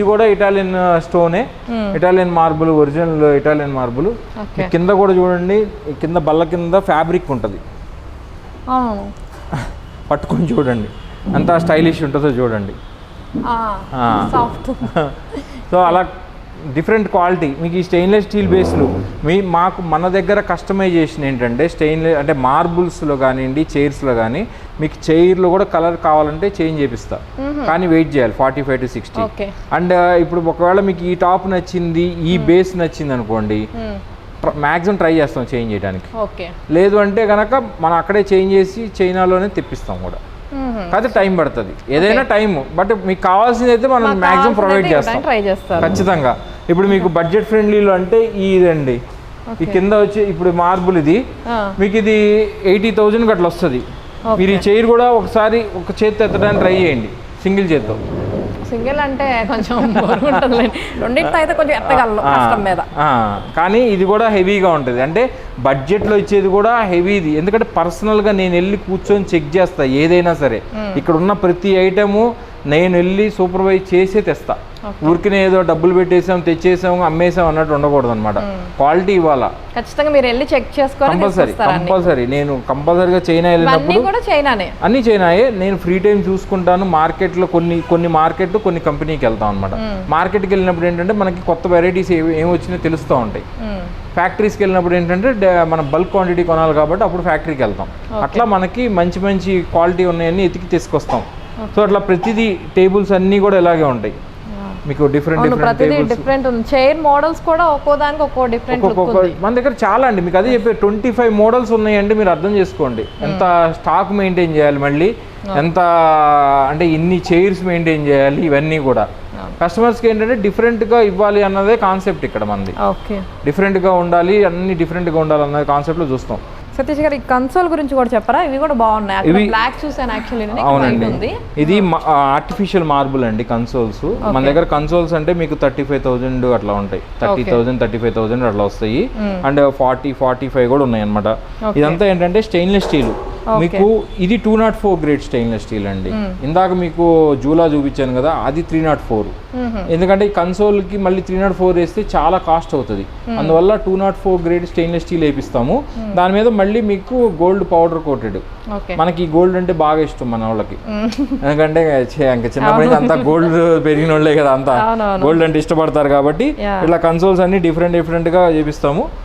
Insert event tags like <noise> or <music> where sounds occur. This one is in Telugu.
ఇది కూడా Italian స్టోనే. Italian marble original Italian marble. కింద కూడా చూడండి కింద బల్ల కింద ఫ్యాబ్రిక్ ఉంటుంది. <laughs> పట్టుకొని చూడండి. ఎంత స్టైలిష్ ఉంటుందో చూడండి. <laughs> సో అలా డిఫరెంట్ క్వాలిటీ. మీకు ఈ స్టెయిన్లెస్ స్టీల్ బేస్లు మీ మాకు మన దగ్గర కస్టమైజేషన్ ఏంటంటే స్టెయిన్లెస్ అంటే మార్బుల్స్లో కానివ్వండి చైర్స్లో కానీ మీకు చైర్లో కూడా కలర్ కావాలంటే చేంజ్ చేపిస్తా. కానీ వెయిట్ చేయాలి forty five to sixty. And ఇప్పుడు ఒకవేళ మీకు ఈ టాప్ నచ్చింది ఈ బేస్ నచ్చింది అనుకోండి మ్యాక్సిమం ట్రై చేస్తాం చేంజ్ చేయడానికి. ఓకే. లేదు అంటే కనుక మనం అక్కడే చేంజ్ చేసి చైనాలోనే తెప్పిస్తాం కూడా. కాకపోతే టైం పడుతుంది. ఏదైనా టైం బట్ మీకు కావాల్సింది అయితే మనం మ్యాక్సిమం ప్రొవైడ్ చేస్తాం. ట్రై ఖచ్చితంగా. ఇప్పుడు మీకు బడ్జెట్ ఫ్రెండ్లీలో అంటే ఈ ఇదండి. ఈ కింద వచ్చి ఇప్పుడు మార్బుల్ ఇది. మీకు ఇది ఎయిటీ థౌజండ్కి అట్లా వస్తుంది. మీరు ఈ చైర్ కూడా ఒకసారి ఒక చేత్తో ఎత్తడానికి ట్రై చేయండి. సింగిల్ చేత్తో. సింగిల్ అంటే కొంచెం <laughs> రెండింటితో అయితే కొంచెం ఎత్తగలను కష్టం మీద. కానీ ఇది కూడా హెవీగా ఉంటుంది. అంటే బడ్జెట్లో ఇచ్చేది కూడా హెవీది. ఎందుకంటే పర్సనల్గా నేను వెళ్ళి కూర్చొని చెక్ చేస్తా ఏదైనా సరే. ఇక్కడ ఉన్న ప్రతి ఐటము నేను వెళ్ళి సూపర్వైజ్ చేసే తెస్తా. ఊరికనే ఏదో డబ్బులు పెట్టేసాం తెచ్చేసాం అమ్మేసాం అన్నట్టు ఉండకూడదు అనమాట క్వాలిటీ ఇవ్వాలా? ఖచ్చితంగా మీరు వెళ్ళి చెక్ చేసుకొని కంపల్సరీ కంపల్సరీ. నేను కంపల్సరీగా చైనా వెళ్ళినప్పుడు అన్ని చైనాయే. నేను ఫ్రీ టైం చూసుకుంటాను. మార్కెట్లో కొన్ని కొన్ని మార్కెట్ కొన్ని కంపెనీకి వెళ్తాం అనమాట మార్కెట్కి వెళ్ళినప్పుడు ఏంటంటే మనకి కొత్త వెరైటీస్ ఏమి వచ్చినాయో తెలుస్తూ ఉంటాయి. ఫ్యాక్టరీస్కి వెళ్ళినప్పుడు ఏంటంటే మనం బల్క్ క్వాంటిటీ కొనాలి కాబట్టి అప్పుడు ఫ్యాక్టరీకి వెళ్తాం. అట్లా మనకి మంచి మంచి క్వాలిటీ ఉన్నాయన్నీ ఎతికి తీసుకొస్తాం. సో అట్లా ప్రతిదీ టేబుల్స్ అన్నీ కూడా ఇలాగే ఉంటాయి. మీకు డిఫరెంట్ డిఫరెంట్ డిఫరెంట్ ఉంది. చైర్ మోడల్స్ కూడా ఒక్కో దానికి ఒక్కో డిఫరెంట్ మన దగ్గర చాలా అండి. మీకు అదే చెప్పే ట్వంటీ ఫైవ్ మోడల్స్ ఉన్నాయండి మీరు అర్థం చేసుకోండి. ఎంత స్టాక్ మెయింటైన్ చేయాలి మళ్ళీ ఎంత అంటే ఇన్ని చైర్స్ మెయింటైన్ చేయాలి ఇవన్నీ కూడా. కస్టమర్స్కి ఏంటంటే డిఫరెంట్గా ఇవ్వాలి అన్నదే కాన్సెప్ట్ ఇక్కడ మనది. ఓకే. డిఫరెంట్గా ఉండాలి అన్ని డిఫరెంట్గా ఉండాలి అన్నది కాన్సెప్ట్లో చూస్తాం. సతీష్ గారు ఈ కన్సోల్ గురించి కూడా చెప్పరా? ఇవి కూడా బాగున్నాయి. బ్లాక్ చూసాను యాక్చువల్లీ అవునండి. ఇది ఆర్టిఫిషియల్ మార్బుల్ అండి కన్సోల్స్ మన దగ్గర కన్సోల్స్ అంటే మీకు థర్టీ ఫైవ్ థౌజండ్ అట్లా ఉంటాయి. Thirty thousand thirty five thousand అట్లా వస్తాయి. అండ్ ఫార్టీ ఫార్టీ ఫైవ్ కూడా ఉన్నాయి అనమాట ఇదంతా ఏంటంటే స్టెయిన్లెస్ స్టీల్ మీకు ఇది two nought four grade stainless steel అండి. ఇందాక మీకు జూలా చూపించాను కదా అది త్రీ నాట్ ఫోర్ ఎందుకంటే ఈ console కి మళ్ళీ త్రీ నాట్ ఫోర్ వేస్తే చాలా కాస్ట్ అవుతుంది. అందువల్ల two nought four grade stainless steel వేపిస్తాము. దాని మీద మళ్ళీ మీకు గోల్డ్ పౌడర్ కోటెడ్ మనకి గోల్డ్ అంటే బాగా ఇష్టం మన వాళ్ళకి. ఎందుకంటే ఇంకా చిన్నప్పటి నుంచి అంతా గోల్డ్ పెరిగిన వాళ్ళే కదా అంతా. గోల్డ్ అంటే ఇష్టపడతారు కాబట్టి. ఇట్లా కన్సోల్స్ అన్ని డిఫరెంట్ డిఫరెంట్గా చేపిస్తాము